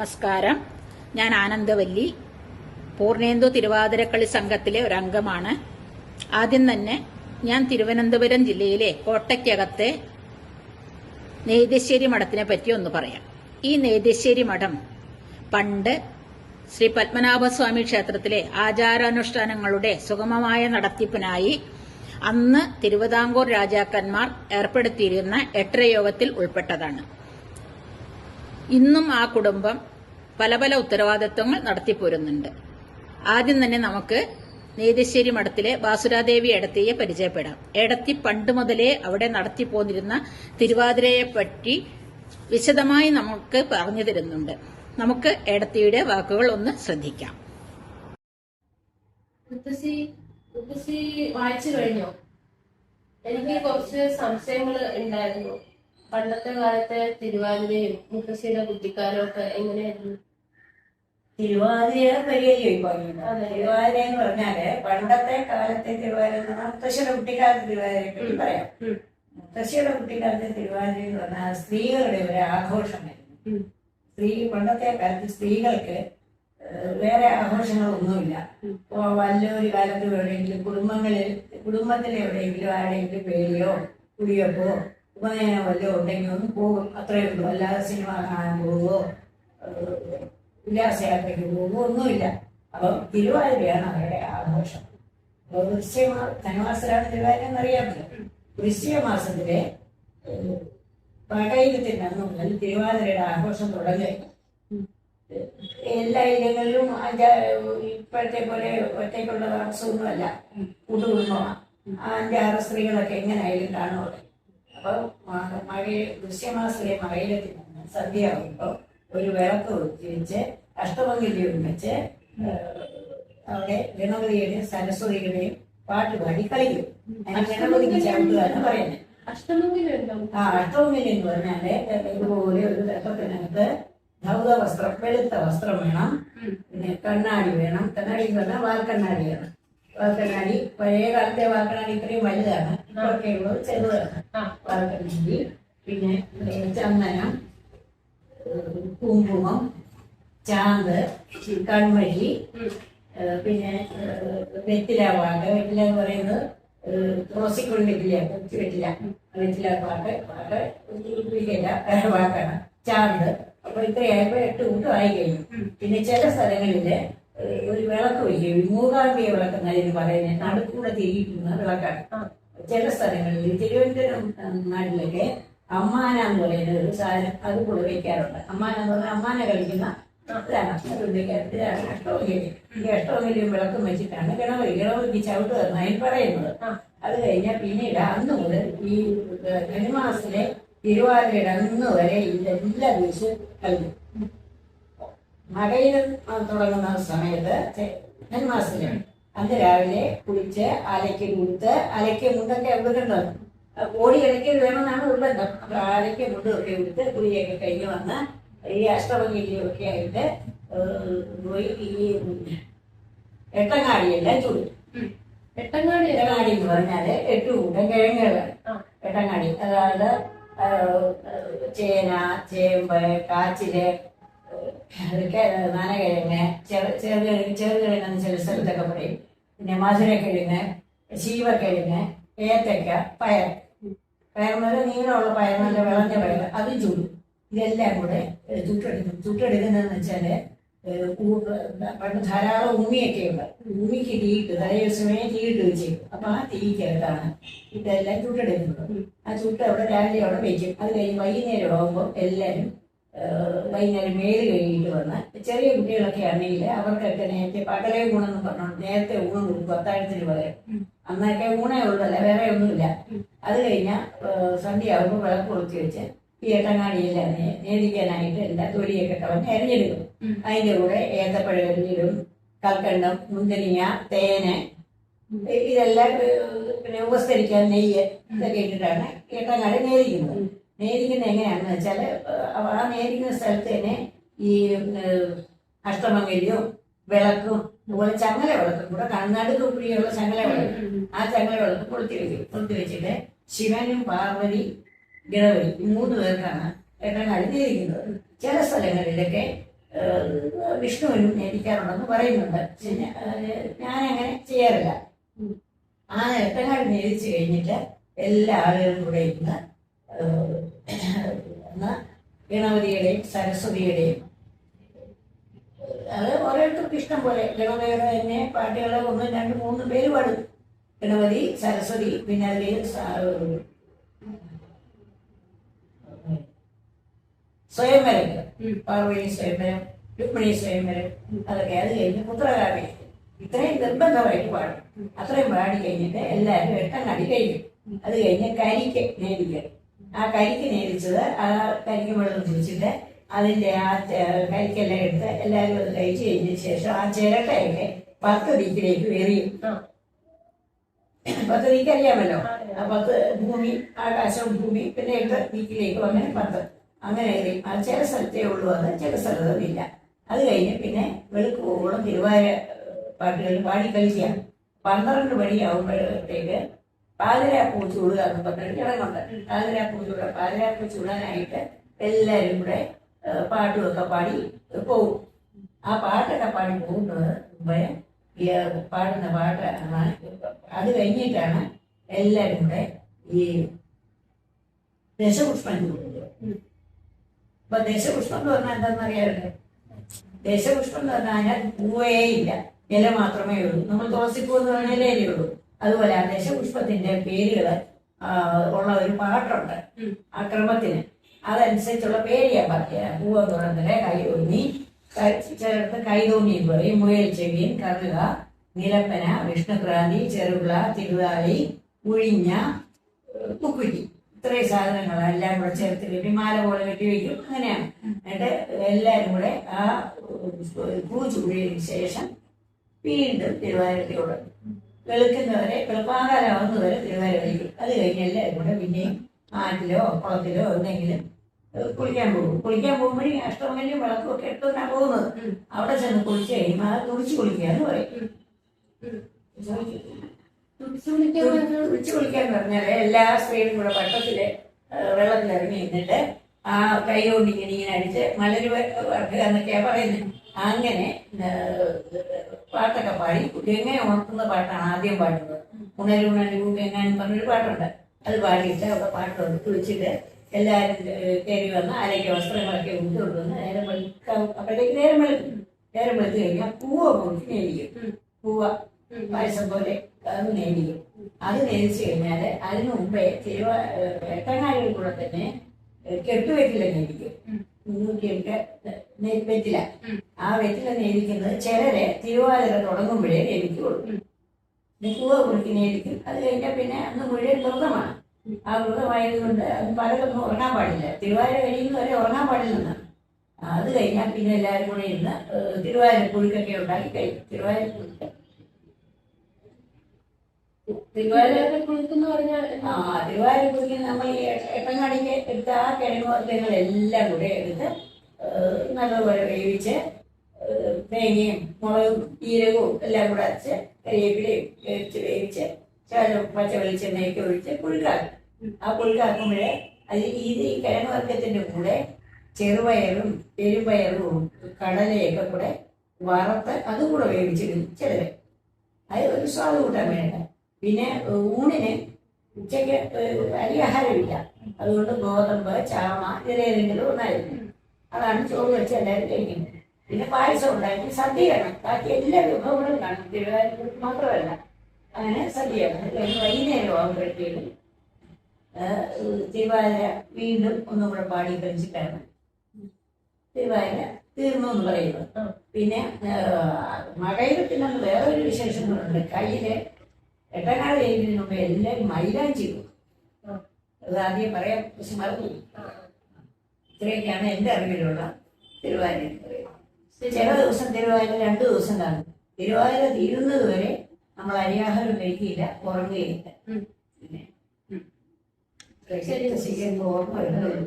നമസ്കാരം. ഞാൻ ആനന്ദവല്ലി. പൂർണേന്ദു തിരുവാതിരക്കളി സംഘത്തിലെ ഒരു അംഗമാണ് ആദ്യം തന്നെ ഞാൻ തിരുവനന്തപുരം ജില്ലയിലെ കോട്ടയ്ക്കകത്തെ നെയ്തശ്ശേരി മഠത്തിനെ പറ്റി ഒന്ന് പറയാം. ഈ നെയ്തശ്ശേരി മഠം പണ്ട് ശ്രീ പത്മനാഭസ്വാമി ക്ഷേത്രത്തിലെ ആചാരാനുഷ്ഠാനങ്ങളുടെ സുഗമമായ നടത്തിപ്പിനായി അന്ന് തിരുവിതാംകൂർ രാജാക്കന്മാർ ഏർപ്പെടുത്തിയിരുന്ന എട്ടരയോഗത്തിൽ ഉൾപ്പെട്ടതാണ്. ഇന്നും ആ കുടുംബം പല പല ഉത്തരവാദിത്വങ്ങൾ നടത്തിപ്പോരുന്നുണ്ട്. ആദ്യം തന്നെ നമുക്ക് നെയ്തശ്ശേരി മഠത്തിലെ ബാസുരാദേവി എടത്തിയെ പരിചയപ്പെടാം. എടത്തി പണ്ട് മുതലേ അവിടെ നടത്തിപ്പോന്നിരുന്ന തിരുവാതിരയെ പറ്റി വിശദമായി നമുക്ക് പറഞ്ഞു തരുന്നുണ്ട്. നമുക്ക് എടത്തിയുടെ വാക്കുകൾ ഒന്ന് ശ്രദ്ധിക്കാം. വായിച്ചു കഴിഞ്ഞോ? എനിക്ക് കുറച്ച് സംശയങ്ങൾ ഉണ്ടായിരുന്നു. പണ്ടത്തെ കാലത്തെ തിരുവാതിരയും മുത്തശ്ശിയുടെ കുട്ടിക്കാരും ഒക്കെ എങ്ങനെയായിരുന്നു? തിരുവാതിര പരിഹരിക്കും ഇപ്പൊ അതെ. തിരുവാതിര എന്ന് പറഞ്ഞാൽ പണ്ടത്തെ കാലത്തെ തിരുവാതിര എന്ന് പറഞ്ഞാൽ മുത്തശ്ശിയുടെ കുട്ടിക്കാലത്തെ തിരുവാതിരയെ പറ്റി പറയാം. മുത്തശ്ശിയുടെ കുട്ടിക്കാലത്തെ തിരുവാതിര എന്ന് പറഞ്ഞാൽ സ്ത്രീകളുടെ ഒരു ആഘോഷമായിരുന്നു സ്ത്രീ പണ്ടത്തെ കാലത്ത് സ്ത്രീകൾക്ക് വേറെ ആഘോഷങ്ങളൊന്നുമില്ല. വല്ലൊരു കാലത്ത് എവിടെയെങ്കിലും കുടുംബങ്ങളിൽ കുടുംബത്തിൽ എവിടെയെങ്കിലും ആരെങ്കിലും പേടിയോ കുടിയപ്പോ ഉപനയനോ വല്ലതും ഉണ്ടെങ്കിൽ ഒന്ന് പോകും. അത്രയേ ഉള്ളൂ. അല്ലാതെ സിനിമ കാണാൻ പോവുകയോ ഉല്ലാസയാത്രയ്ക്ക് പോകുമോ ഒന്നുമില്ല. അപ്പൊ തിരുവാതിരയാണ് അവരുടെ ആഘോഷം. അപ്പൊ വൃശ്ചിക മാ- ധനുമാസത്തിലാണ് തിരുവാതിര എന്നറിയാമല്ലോ. വൃശ്ചിക മാസത്തിലെ ഏഹ്, പടയിലത്തിന്റെ അന്ന് മുതൽ തിരുവാതിരയുടെ ആഘോഷം തുടങ്ങി. എല്ലാ ഇനങ്ങളിലും ഇപ്പോഴത്തെ പോലെ ഒറ്റയ്ക്കുള്ള താമസമൊന്നുമല്ല കൂട്ടുകുടുംബമാണ് അഞ്ചാറ് സ്ത്രീകളൊക്കെ എങ്ങനെയായാലും കാണും. അവിടെ അപ്പൊ മ- മഴ ദൃശ്യമാസത്തിലെ മഴയിലെത്തി സന്ധ്യയാകുമ്പോൾ ഒരു വിളക്ക് വെച്ച് അഷ്ടമംഗല്യവും വെച്ച് അവിടെ ഗണപതിയുടെയും സരസ്വതിയുടെയും പാട്ട് പാടി കളിക്കും. അതിന് ഗണപതിക്ക് ചവിട്ടുക എന്ന് പറയുന്നത്. ആ അഷ്ടമംഗല്യം എന്ന് പറഞ്ഞാൽ ഇതുപോലെ ഒരു രഥത്തിനകത്ത് ധൗത വസ്ത്രം വെളുത്ത വസ്ത്രം വേണം. പിന്നെ കണ്ണാടി വേണം. കണ്ണാടി എന്ന് പറഞ്ഞാൽ വാൽക്കണ്ണാടി വേണം വാൽക്കണ്ണാടി പഴയ കാലത്തെ വാൽക്കണ്ണാടി ഇത്രയും വലുതാണ്. ഉള്ളത് ചെറുതാണ്. വാൽക്കണ്ണാടി. പിന്നെ ചന്ദനം കുങ്കുമം ചാന്ത് കൺമഴി പിന്നെ വെറ്റില പാട്ട് വെറ്റില എന്ന് പറയുന്നത് റോസിക്കുള്ള വെറ്റില കൊച്ചു വെറ്റില. വെറ്റില പാട്ട് പാട്ട് ഉപയോഗിക്കില്ല വേറെ വാക്കാണ് ചാന്ത്. അപ്പൊ ഇത്രയായപ്പോ എട്ട് കൂട്ടം ആയി കഴിഞ്ഞു പിന്നെ ചില സ്ഥലങ്ങളിൽ ഒരു വിളക്ക് വയ്ക്കും. മൂകാമ്പിയ വിളക്ക് എന്നതിന് പറയുന്നത്. നടുക്കൂടെ തിരിയിട്ടുന്ന വിളക്കാണ്. ചില സ്ഥലങ്ങളിൽ തിരുവനന്തപുരം നാട്ടിലൊക്കെ അമ്മാന എന്ന് പറയുന്ന ഒരു സാധനം അത് കൂടെ വെക്കാറുണ്ട് അമ്മാന എന്ന് പറഞ്ഞാൽ അമ്മാന കളിക്കുന്ന ഈ അഷ്ടമംഗലിയും വിളക്കും വെച്ചിട്ടാണ് കിണവ് കിണവ് ചവിട്ട് നയൻ പറയുന്നത്. അത് കഴിഞ്ഞാൽ പിന്നീട് അന്ന് മുതൽ ഈ ധനുമാസത്തിലെ തിരുവാതിരയുടെ അന്ന് വരെ ഇതെല്ലാ ദിവസവും കളിക്കും മകയിൽ തുടങ്ങുന്ന സമയത്ത് ധനുമാസത്തിലാണ് അന്ന് രാവിലെ കുളിച്ച് അലയ്ക്ക് കൊടുത്ത് അലയ്ക്ക് മുണ്ടൊക്കെ ഉടുക്കേണ്ടത് ഓടി ഇടയ്ക്ക് വേണമെന്നാണ് ഉള്ളത് അപ്പൊ അലയ്ക്ക് മുണ്ടൊക്കെ കൊടുത്ത് കുളിയൊക്കെ കഴിഞ്ഞ് വന്ന് ഈ അഷ്ടമംഗലിയൊക്കെ ആയിട്ട് പോയി ഈ എട്ടങ്ങാടിയെല്ലാം ചൂടും? എട്ടങ്ങാടി എട്ടങ്ങാടി എന്ന് പറഞ്ഞാൽ എട്ട് കൂട്ടം കിഴങ്ങുകളാണ്. എട്ടങ്ങാടി. അതായത് ചേന ചേമ്പ് കാച്ചിൽ നനകിഴങ്ങ് ചെറു ചെറുകിഴങ്ങ് ചെറുകിഴങ്ങ് ചില സ്ഥലത്തൊക്കെ പറയും. പിന്നെ മധുരക്കിഴങ്ങ് ശീവക്കിഴങ്ങ് ഏത്തക്ക പയർ. പയർ നല്ല നീളമുള്ള പയർ നല്ല വിളഞ്ഞ പയർ. അത് ചൂടും. ഇതെല്ലാം കൂടെ ചുട്ടെടുക്കും ചുട്ടെടുക്കുന്നതെന്ന് വെച്ചാൽ പണ്ട് ധാരാളം ഉമിയൊക്കെ ഉണ്ട് ഉമിക്ക് തീയിട്ട് തലേ ദിവസമേ തീയിട്ട് വെച്ചേക്കും അപ്പൊ ആ തീക്കകത്താണ് ഇതെല്ലാം ചുട്ടെടുക്കുന്നത് ആ ചുട്ട് അവിടെ രാവിലെ അവിടെ വെക്കും. അത് കഴിഞ്ഞ് വൈകുന്നേരം ആകുമ്പോൾ എല്ലാവരും വൈകുന്നേരം മേൽ കഴിഞ്ഞിട്ട് വന്ന് ചെറിയ കുട്ടികളൊക്കെ ആണെങ്കിൽ അവർക്കൊക്കെ നേരത്തെ പകലേ ഊണെന്ന് പറഞ്ഞോണ്ട് നേരത്തെ ഊണ് കൊടുക്കും അത്താഴത്തിന് പകരം. അന്നൊക്കെ ഊണേ ഉള്ളതല്ല വേറെ ഒന്നുമില്ല. അത് കഴിഞ്ഞാൽ സന്ധ്യ ആകുമ്പോൾ വിളക്ക് കൊളുത്തി വെച്ച് ഈ നേദിക്കാനായിട്ട് എല്ലാ തൊലിയൊക്കെ കളഞ്ഞ് എറിഞ്ഞെടുക്കും. അതിന്റെ കൂടെ ഏത്തപ്പഴം എറിഞ്ഞിടും കൽക്കണ്ടം മുന്തിരിങ്ങ തേന് ഇതെല്ലാം പിന്നെ ഉപസ്കരിക്കാൻ നെയ്യ് ഇതൊക്കെ ഇട്ടിട്ടാണ് എട്ടങ്ങാടി നേദിക്കുന്നത് നേദിക്കുന്നത് എങ്ങനെയാണെന്ന് വെച്ചാൽ ആ നേരിക്കുന്ന സ്ഥലത്ത് തന്നെ ഈ അഷ്ടമംഗല്യവും വിളക്കും അതുപോലെ ചങ്ങല വിളക്കും കൂടെ കണ്ണടുക്ക് കൂടിയുള്ള ചങ്ങല വിളക്കും. ആ ചങ്ങല വിളക്ക് കൊളുത്തി വെക്കും. കൊളുത്തി വെച്ചിട്ട് ശിവനും പാർവതി ഈ മൂന്ന് പേർക്കാണ് എട്ടങ്ങാടി നേരിക്കുന്നത് ചില സ്ഥലങ്ങളിലൊക്കെ വിഷ്ണുവിനും നേടിക്കാറുണ്ടെന്ന് പറയുന്നുണ്ട്. ഞാനങ്ങനെ ചെയ്യാറില്ല. ആ എട്ടങ്ങാട് നേദിച്ചു കഴിഞ്ഞിട്ട് എല്ലാ ആളുകളും കൂടെ ഇന്ന് ഗണപതിയുടെയും സരസ്വതിയുടെയും അത് ഓരോരുത്തർക്കും ഇഷ്ടം പോലെ. ഗണപതിയുടെ തന്നെ പാട്ടുകൾ ഒന്ന് രണ്ട് മൂന്ന് പേര് പാടും. ഗണപതി സരസ്വതി പിന്നെ അതിൽ സ്വയംവരങ്ങൾ ഉം. പാർവതി സ്വയംവരം രുക്മിണി സ്വയംവരം അതൊക്കെ അത് കഴിഞ്ഞ് പുത്രകാവ്യം ഇത്രയും നിർബന്ധമായിട്ട് പാടും. അത്രയും പാടി കഴിഞ്ഞിട്ട് എല്ലാവരും എട്ടം കടി കഴിക്കും അത് കഴിഞ്ഞ് കരിക്ക് നേദിക്കും ആ കരിക്ക് നേടിച്ചത് ആ കരിക്ക് വെള്ളം കുടിച്ചിട്ട് അതിന്റെ ആ കരിക്കെല്ലാം എടുത്ത് എല്ലാവരും അത് കഴിച്ചു കഴിഞ്ഞ ശേഷം ആ ചിരട്ടയൊക്കെ പത്ത് ദിക്കിലേക്ക് എറിയും. പത്ത് ദിക്കറിയാമല്ലോ. ആ പത്ത് ഭൂമി ആകാശം ഭൂമി പിന്നെ എട്ട് ദിക്കിലേക്കും അങ്ങനെ പത്ത്. അങ്ങനെ ചില സ്ഥലത്തേ ഉള്ളൂ അത് ചില സ്ഥലത്തില്ല അത് കഴിഞ്ഞ് പിന്നെ വെളുക്ക് പോകുമ്പോഴും തിരുവാര പാട്ടുകൾ പാടി കളിക്കുക പന്ത്രണ്ട് മണിയാവുമ്പോഴത്തേക്ക് പാതിരാപ്പൂ ചൂടുക എന്ന് പറഞ്ഞൊരു ചടങ്ങുണ്ട് പാതിരാപ്പൂ ചൂടുക പാതിരാപ്പൂ ചൂടാനായിട്ട് എല്ലാവരും കൂടെ പാട്ടുമൊക്കെ പാടി പോകും. ആ പാട്ടൊക്കെ പാടി പോകുന്നത് മുമ്പേ പാടുന്ന പാട്ട് അത് കഴിഞ്ഞിട്ടാണ് എല്ലാവരും കൂടെ ഈ ദശപുഷ്പം ചൂടുന്നത്. അപ്പൊ ദശപുഷ്പം എന്ന് പറഞ്ഞാൽ എന്താണെന്ന് അറിയാറുണ്ട് ദശപുഷ്പം എന്ന് പറഞ്ഞാൽ അതിനകത്ത് പൂവേ ഇല്ല. ഇല മാത്രമേ ഉള്ളൂ. നമ്മൾ തുളസിപ്പൂ എന്ന് പറഞ്ഞാൽ ഇലയല്ലേ ഉള്ളൂ. അതുപോലെ ആ ദശപുഷ്പത്തിന്റെ പേരുകൾ ഉള്ള ഒരു പാട്ടുണ്ട്. ആ ക്രമത്തിന്. അതനുസരിച്ചുള്ള പേരിയാ പറയുക. പൂവ് പൂവെന്ന് പറഞ്ഞാൽ കൈതോന്നി ക- ചേർത്ത് കൈതോന്നിയും പറയും. മുയൽ ചെവിയൻ കറുക നിലപ്പന വിഷ്ണുക്രാന്തി ചെറുവിള തിരുവാളി ഉഴിഞ്ഞ ഏഹ്, കുക്കുറ്റി സാധനങ്ങൾ എല്ലാം കൂടെ ചേർത്ത് കെട്ടിമാല പോലെ കെട്ടി വയ്ക്കും അങ്ങനെയാണ്. എന്നിട്ട് എല്ലാവരും കൂടെ ആ പൂജ പൂ ചൂടിയതിനു ശേഷം വീണ്ടും തിരുവാതിരത്തോട് വെളുക്കുന്നവരെ വെളുപ്പാകാലാവുന്നവരെ തിരുവാതിര കളിക്കും അത് കഴിഞ്ഞ് എല്ലാവരും കൂടെ പിന്നെയും ആറ്റിലോ കുളത്തിലോ എന്തെങ്കിലും കുളിക്കാൻ പോകും. കുളിക്കാൻ പോകുമ്പോഴേ അഷ്ടമംഗല്യം വിളക്കും ഒക്കെ തന്നെ പോകുന്നത്. അവിടെ ചെന്ന് കുളിച്ച് കഴിയുമ്പോൾ അത് തുടിച്ച് കുളിക്കുക എന്ന് പറയും. കുളിച്ച് കുളിക്കാൻ പറഞ്ഞാൽ എല്ലാ സ്ത്രീകളും കൂടെ വട്ടത്തിൽ വെള്ളത്തിൽ ഇറങ്ങി നിന്നിട്ട് ആ കൈ കൊണ്ട് ഇങ്ങനെ ഇങ്ങനെ അടിച്ച് മലര് വർക്കുക എന്നൊക്കെയാ പറയുന്നത്. അങ്ങനെ പാട്ടൊക്കെ പാടി എങ്ങനെ ഉണർത്തുന്ന പാട്ടാണ് ആദ്യം പാടുന്നത്. ഉണരു ഉണരു എങ്ങാനും പറഞ്ഞൊരു പാട്ടുണ്ട്. അത് പാടിയിട്ട് അവിടെ പാട്ടുണ്ട് കുളിച്ചിട്ട് എല്ലാവരും കയറി വന്ന് ആരൊക്കെ വസ്ത്രങ്ങളൊക്കെ കൊണ്ടുവന്ന് നേരം വെളുക്കാം അപ്പോഴത്തേക്ക് നേരം വെളുക്കും. നേരം വെളുത്ത് കഴിഞ്ഞാൽ പൂവ് നേടിക്കും ഉം. പൂവ. പായസം പോലെ. നേടിക്കും അത് നേടിച്ചു കഴിഞ്ഞാൽ അതിനു മുമ്പേ തിരുവ എട്ടങ്ങാരിൽ കൂടെ തന്നെ കെട്ടുവെറ്റില നേടിക്കും. ഉം. മുന്നൂറ്റിയൊക്കെ വെറ്റില. ആ വെറ്റില നേടിക്കുന്നത് ചിലരെ തിരുവാതിര തുടങ്ങുമ്പോഴേ നേടിക്കുള്ളൂ ഉം. കുറിക്ക് നേടിക്കും. അത് കഴിഞ്ഞാൽ പിന്നെ അന്ന് മുഴുവൻ ദുർഗമാണ്. ആ വ്രതമായതുകൊണ്ട് അത് പലതൊന്നും ഉറങ്ങാൻ പാടില്ല. തിരുവാതിര കഴിയുന്നവരെ ഉറങ്ങാൻ പാടില്ലെന്ന്. അത് കഴിഞ്ഞാൽ പിന്നെ എല്ലാവരും കൂടെ ഇരുന്ന് തിരുവാതിര പുഴുക്കൊക്കെ ഉണ്ടാക്കി കഴിക്കും. തിരുവാതിര പുഴുക്ക് തിരുവാതിര കുളിക്കുന്ന പറഞ്ഞാൽ ആ തിരുവാതിര നമ്മൾ എട്ടങ്ങാടിക്ക് എടുത്ത ആ എല്ലാം കൂടെ എടുത്ത് നല്ലതുപോലെ വേവിച്ച് തേങ്ങയും മുളകും ജീരകവും എല്ലാം കൂടെ അരച്ച് കരിവേപ്പിലയും വേവിച്ച് വേവിച്ച് പച്ച വെളിച്ചെണ്ണയൊക്കെ ഒഴിച്ച് പുഴുക്കാക്കും. ആ പുഴുക്കാക്കുമ്പോഴേ അതിൽ ഇത് ഈ കിഴങ്ങ് വർഗത്തിന്റെ കൂടെ ചെറുപയറും പെരുപയറും കടലയൊക്കെ കൂടെ വറുത്ത് അതും കൂടെ വേവിച്ചിടും ചിലര്. അത് ഒരു സ്വാദ് കൂട്ടാൻ വേണ്ട പിന്നെ ഊണിന് ഉച്ചയ്ക്ക് അരി ആഹാരമില്ല അതുകൊണ്ട് ഗോതമ്പ് ചാമ ഇതിലേതെങ്കിലും ഒന്നായിരുന്നു. അതാണ് ചോറ് വെച്ച് എല്ലാവരും കഴിക്കുന്നത്. പിന്നെ പായസം ഉണ്ടായിരുന്നു സദ്യയാണ്. ബാക്കി എല്ലാ വിഭവങ്ങളും കാണും. തിരുവാതിര മാത്രമല്ല. അങ്ങനെ സദ്യയാണ്. വൈകുന്നേരം ആകുമ്പോഴത്തേക്കും തിരുവാതിര വീണ്ടും ഒന്നും കൂടെ പാടി കഴിച്ചിട്ടാണ് തിരുവാതിര തീർന്നു എന്ന് പറയുന്നത് പിന്നെ മഴയിൽ പിന്നെ വേറൊരു വിശേഷങ്ങളുണ്ട്. കയ്യിൽ എട്ടനാൾ കഴിഞ്ഞതിന് മുമ്പ് എല്ലാവരും മൈലാഞ്ചി. അത് ആദ്യം പറയാം പക്ഷെ മറന്നു ഇത്രയൊക്കെയാണ് എന്റെ അറിവിലുള്ള തിരുവാതിര. ചില ദിവസം തിരുവാതിര രണ്ട് ദിവസം കാണും തിരുവാതിര തീരുന്നത് വരെ നമ്മൾ അരിയാഹാരം കഴിക്കില്ല ഉറങ്ങുകയില്ല. പിന്നെ ഓർമ്മ വരുന്നത്